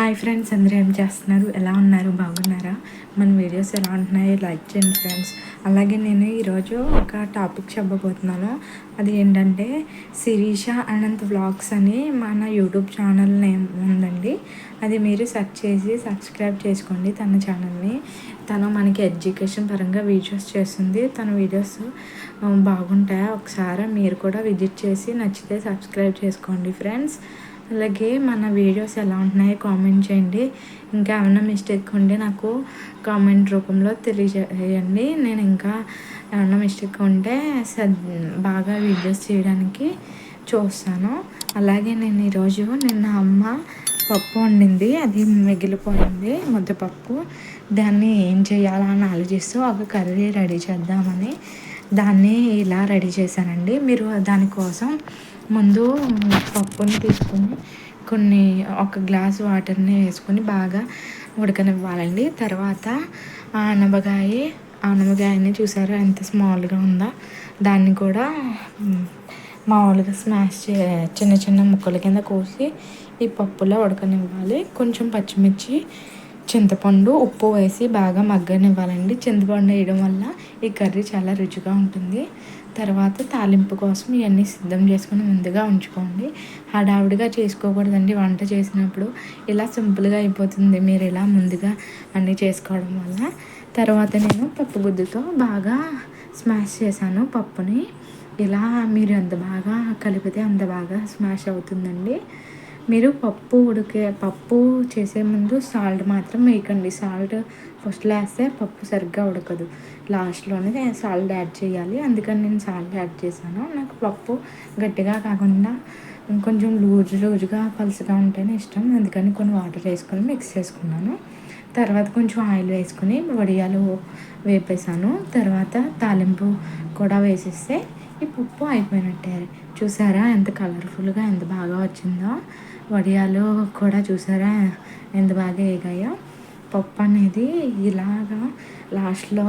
Hi friends అందరూ ఏం చేస్తున్నారు? ఎలా ఉన్నారు? బాగున్నారా? మన వీడియోస్ ఎలా ఉంటున్నాయి? లైక్ చేయండి ఫ్రెండ్స్ అలాగే నేను ఈరోజు ఒక టాపిక్ చెప్పబోతున్నాను. అది ఏంటంటే శిరీష అనంత్ వ్లాగ్స్ అని మన యూట్యూబ్ ఛానల్ నేమ్ ఉందండి. అది మీరు సెర్చ్ చేసి సబ్స్క్రైబ్ చేసుకోండి తన ఛానల్ని తను మనకి ఎడ్యుకేషన్ పరంగా వీడియోస్ చేస్తుంది. తన వీడియోస్ బాగుంటాయి? ఒకసారి మీరు కూడా విజిట్ చేసి నచ్చితే సబ్స్క్రైబ్ చేసుకోండి ఫ్రెండ్స్ అలాగే మన వీడియోస్ ఎలా ఉంటున్నాయో కామెంట్ చేయండి. ఇంకా ఏమైనా మిస్టేక్ ఉంటే నాకు కామెంట్ రూపంలో తెలియజేయండి. నేను ఇంకా ఏమైనా మిస్టేక్ ఉంటే బాగా వీడియోస్ చేయడానికి చూస్తాను. అలాగే నేను ఈరోజు నిన్న అమ్మ పప్పు వండింది. అది మిగిలిపోయింది. ముద్దపప్పు. దాన్ని ఏం చేయాలని ఆలోచిస్తూ ఒక కర్రీ రెడీ చేద్దామని దాన్ని ఇలా రెడీ చేశానండి. మీరు దానికోసం ముందు పప్పు పప్పుని తీసుకొని కొన్ని ఒక గ్లాస్ వాటర్ని వేసుకొని బాగా ఉడకనివ్వాలండి. తర్వాత ఆనపకాయ ఆనపకాయని చూసారా? ఎంత స్మాల్గా ఉందో? దాన్ని కూడా మామూలుగా స్మాష్ చే చిన్న చిన్న ముక్కల కింద కోసి ఈ పప్పులో ఉడకనివ్వాలి. కొంచెం పచ్చిమిర్చి చింతపండు ఉప్పు వేసి బాగా మగ్గనివ్వాలండి. చింతపండు వేయడం వల్ల ఈ కర్రీ చాలా రుచిగా ఉంటుంది. తర్వాత తాలింపు కోసం ఇవన్నీ సిద్ధం చేసుకుని ముందుగా ఉంచుకోండి. హడావుడిగా చేసుకోకూడదండి. వంట చేసినప్పుడు ఇలా సింపుల్గా అయిపోతుంది. మీరు ఇలా ముందుగా అన్నీ చేసుకోవడం వల్ల. తర్వాత నేను పప్పు గుద్దుతో బాగా స్మాష్ చేశాను. పప్పుని ఇలా మీరు ఎంత బాగా కలిపితే అంత బాగా స్మాష్ అవుతుందండి. మీరు పప్పు ఉడికే పప్పు చేసే ముందు సాల్ట్ మాత్రం వేయకండి. సాల్ట్ ఫస్ట్లో వేస్తే పప్పు సరిగ్గా ఉడకదు. లాస్ట్లోనే సాల్ట్ యాడ్ చేయాలి. అందుకని నేను సాల్ట్ యాడ్ చేశాను. నాకు పప్పు గట్టిగా కాకుండా కొంచెం లూజు లూజుగా పలుసుగా ఉంటేనే ఇష్టం. అందుకని కొన్ని వాటర్ వేసుకొని మిక్స్ చేసుకున్నాను. తర్వాత కొంచెం ఆయిల్ వేసుకుని వడియాలు వేపేసాను తర్వాత తాలింపు కూడా వేసేస్తే ఈ పప్పు అయిపోయినట్టే. చూసారా ఎంత కలర్ఫుల్గా ఎంత బాగా వచ్చిందో. వడియాలు కూడా చూసారా? ఎంత బాగా వేగాయో. పప్పు అనేది ఇలాగా లాస్ట్లో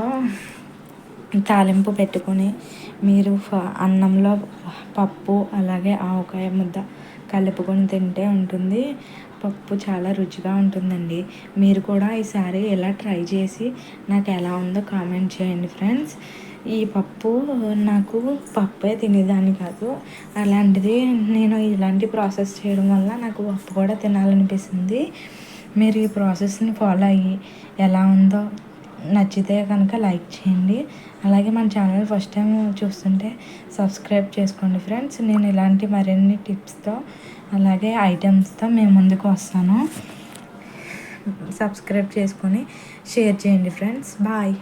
తాలింపు పెట్టుకొని మీరు అన్నంలో పప్పు అలాగే ఆవకాయ ముద్ద కలుపుకొని తింటే ఉంటుంది. పప్పు చాలా రుచిగా ఉంటుందండి. మీరు కూడా ఈసారి ఇలా ట్రై చేసి నాకు ఎలా ఉందో కామెంట్ చేయండి ఫ్రెండ్స్. ఈ పప్పు నాకు పప్పే తినేదాన్ని కాదు. అలాంటిది నేను ఇలాంటి ప్రాసెస్ చేయడం వల్ల నాకు పప్పు కూడా తినాలనిపిస్తుంది. మీరు ఈ ప్రాసెస్ని ఫాలో అయ్యి ఎలా ఉందో నచ్చితే కనుక లైక్ చేయండి. అలాగే మన ఛానల్ ఫస్ట్ టైం చూస్తుంటే సబ్స్క్రైబ్ చేసుకోండి ఫ్రెండ్స్. నేను ఇలాంటి మరిన్ని టిప్స్తో అలాగే ఐటమ్స్తో మేము ముందుకు వస్తాను. సబ్స్క్రైబ్ చేసుకొని షేర్ చేయండి ఫ్రెండ్స్. బాయ్.